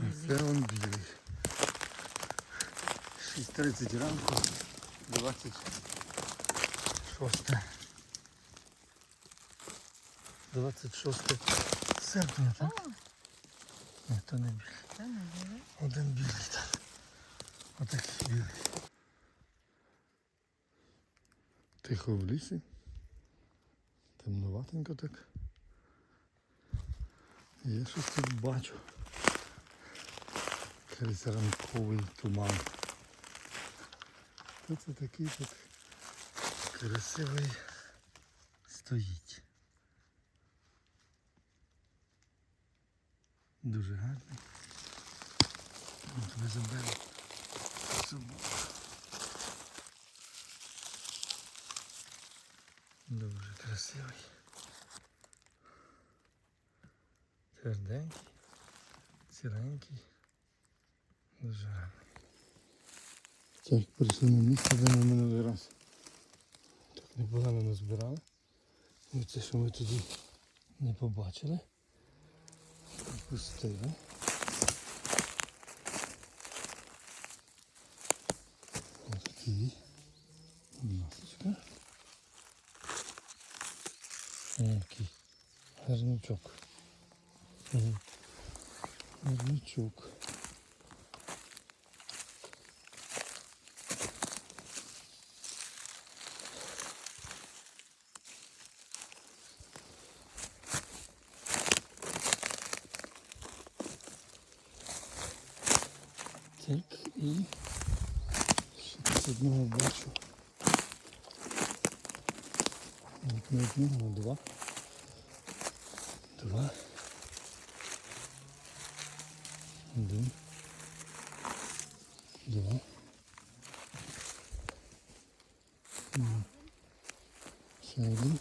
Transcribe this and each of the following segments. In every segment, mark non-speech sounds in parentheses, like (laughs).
Це он білий. 6.30 ранку, 26. 26 серпня, так? Ні, то не білий. Один білий так. Отакий білий. Тихо в лісі. Темноватенько так. Я щось тут бачу. Якийсь ранковий туман. Це такий тут красивий стоїть. Дуже гарний. От ми з собою. Дуже красивий. Тверденький, ціленький. Дуже гарний. Так, прийшли місце, де ми минулий раз. Так непогано назбирали. І це, що ми тоді не побачили. Пустили. Такий. Масочка. Який гарничок. Гарничок. Так, і ще з одного бачу. От не одного, а два. Два. Один. Два. Ще один.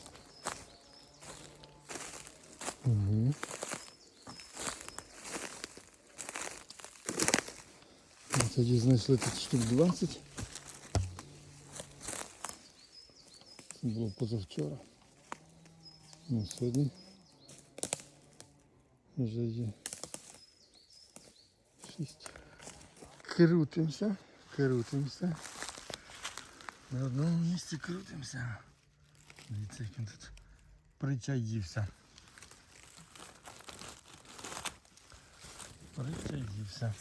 тоді знайшли тут штук 20. Це було позавчора. Ну, сьогодні вже є 6. Крутимося, крутимося. На одному місці крутимося. Дивіться, як він тут причаївся. Причаївся.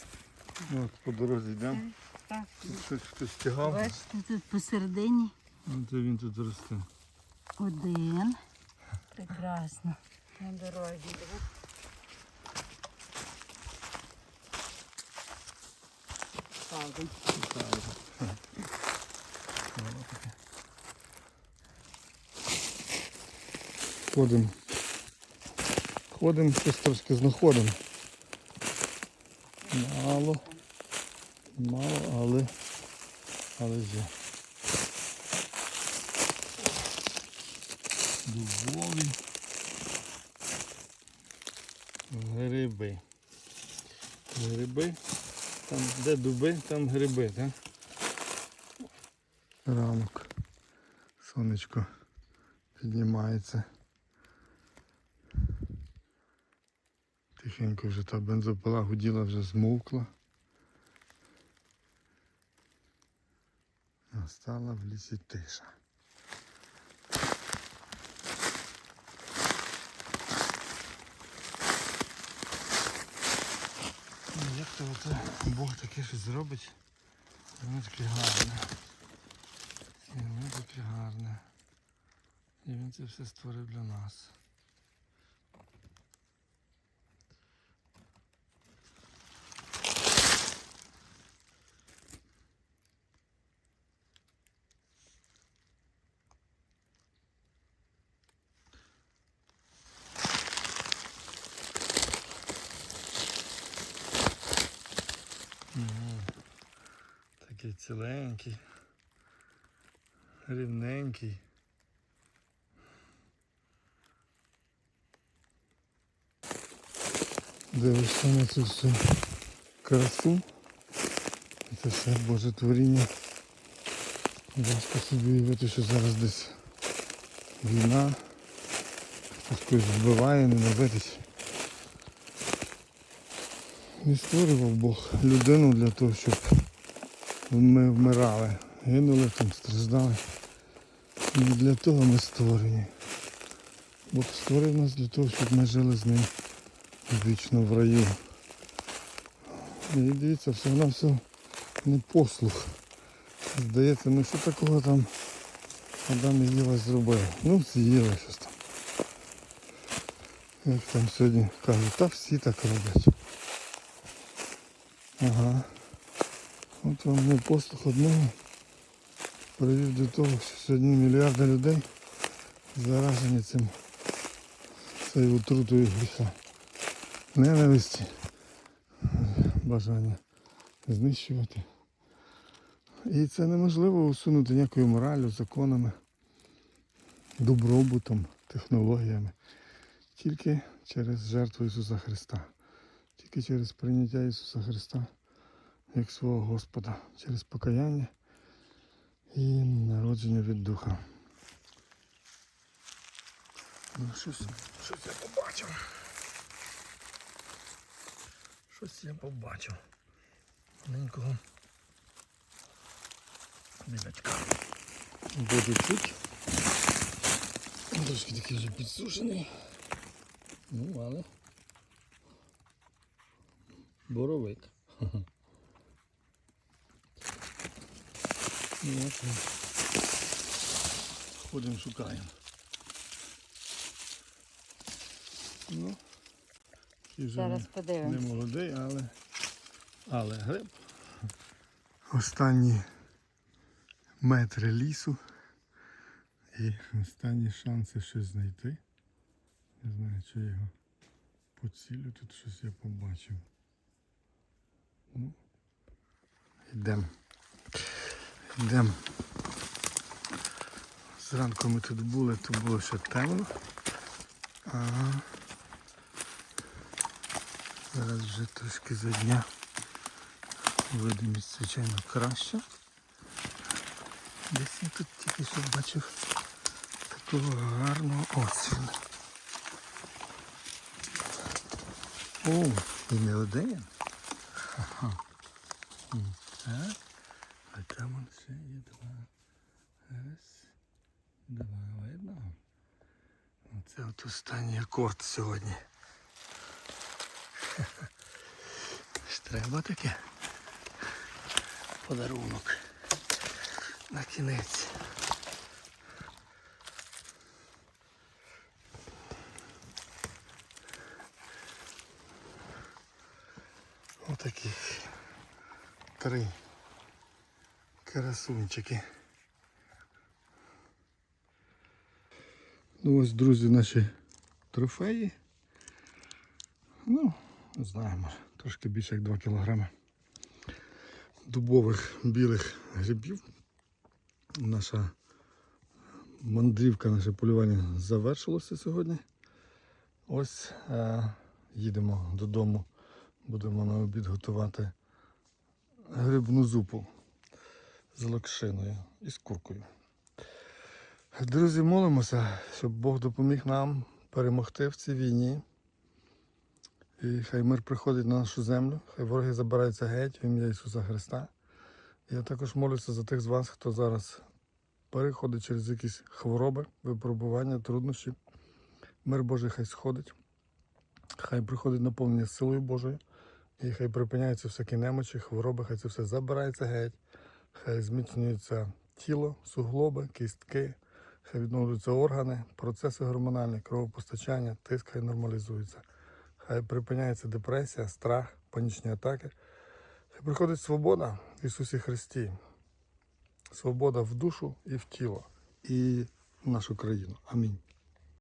Ну, от по дорозі йдемо. Так. Тут щось хтось тягав. Бачите, тут посередині Ну, то він тут росте. один. Прекрасно. На дорозі. Ставимо. Ходимо. Ходимо, щось трошки знаходимо. Мало. Мало, але. Але є. Дубові. Гриби. Гриби. Там де дуби, там гриби, так? Ранок. Сонечко піднімається. Тихенько вже та бензопила гуділа, вже змовкла. Настала в лісі тиша. Ну, Як то оце Бог таке щось зробить, воно таке гарне. І воно таке гарне. І він це все створив для нас. Мгм. Такий ціленький, рівненький. Дивишся на цю всю красу. Це все Боже творіння. Важко собі уявити, що зараз десь війна. Хтось вбиває, ненавидить. Не створював Бог людину для того, щоб ми вмирали, гинули там, страждали. Не для того ми створені. Бог створив нас для того, щоб ми жили з ним вічно в раю. І дивіться, все на все не послух. Здається, ну що такого там Адам і Єва зробили? Ну, з'їли щось там. Як там сьогодні кажуть, та всі так роблять. Ага. От вам не послух одного привів до того, що сьогодні мільярди людей заражені цим цією отрутою гріха. Ненависті, бажання знищувати. І це неможливо усунути ніякою мораллю, законами, добробутом, технологіями. Тільки через жертву Ісуса Христа. Тільки через прийняття Ісуса Христа як свого Господа, через покаяння і народження від Духа. Ну, щось, щось я побачив. Щось я побачив. Маленького білячка. Буду чуть. Трошки такий вже підсушений. Ну, але боровик. (laughs) Ну, от. Ходимо, шукаємо. Ну, вже Зараз не- подивимось. не молодий, але, але гриб. Останні метри лісу. І останні шанси щось знайти. Не знаю, чи я його поцілю, тут щось я побачив. Ну, йдемо. Йдемо. Зранку ми тут були, то було ще темно. Ага. Зараз вже трошки за дня. Видимість, звичайно, краще. Десь я тут тільки що бачив такого гарного освіну. О, і не один. Ха-ха. Так. Там ще є два. Раз. Два видно. Оце от останній акорд сьогодні. (laughs) Треба таке. Подарунок. На кінець. Отакі три красунчики. Ну ось, друзі, наші трофеї. Ну, не знаю, може, трошки більше як 2 кілограми дубових білих грибів. Наша мандрівка, наше полювання завершилося сьогодні. Ось е, їдемо додому, будемо на обід готувати грибну зупу з локшиною і з куркою. Друзі, молимося, щоб Бог допоміг нам перемогти в цій війні. І хай мир приходить на нашу землю, хай вороги забираються геть в ім'я Ісуса Христа. Я також молюся за тих з вас, хто зараз переходить через якісь хвороби, випробування, труднощі. Мир Божий хай сходить, хай приходить наповнення силою Божою, і хай припиняються всякі немочі, хвороби, хай це все забирається геть, хай зміцнюється тіло, суглоби, кістки, хай відновлюються органи, процеси гормональні, кровопостачання, тиск хай нормалізується. Хай припиняється депресія, страх, панічні атаки. Хай приходить свобода в Ісусі Христі. Свобода в душу і в тіло, і в нашу країну. Амінь.